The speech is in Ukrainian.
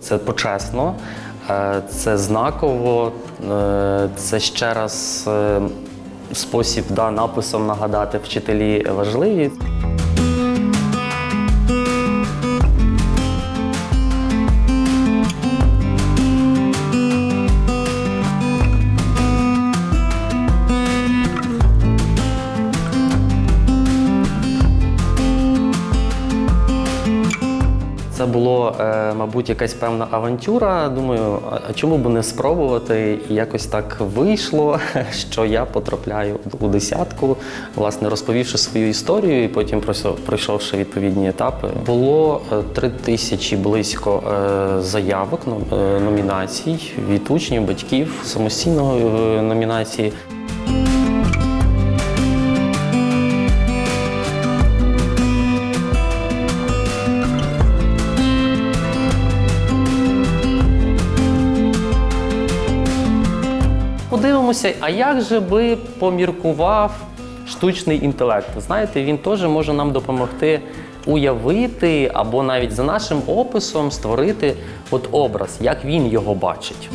Це почесно, е, це знаково, е, це ще раз е, спосіб да, написом нагадати вчителі важливі. Це було, е, мабуть, якась певна авантюра. Думаю, а чому б не спробувати? І якось так вийшло, що я потрапляю у десятку, власне, розповівши свою історію, і потім пройшов- пройшовши відповідні етапи. Було е, три тисячі близько е, заявок, но- номінацій від учнів, батьків, самостійного е, номінації. Подивимося, а як же би поміркував штучний інтелект? Знаєте, він теж може нам допомогти уявити або навіть за нашим описом створити от образ, як він його бачить.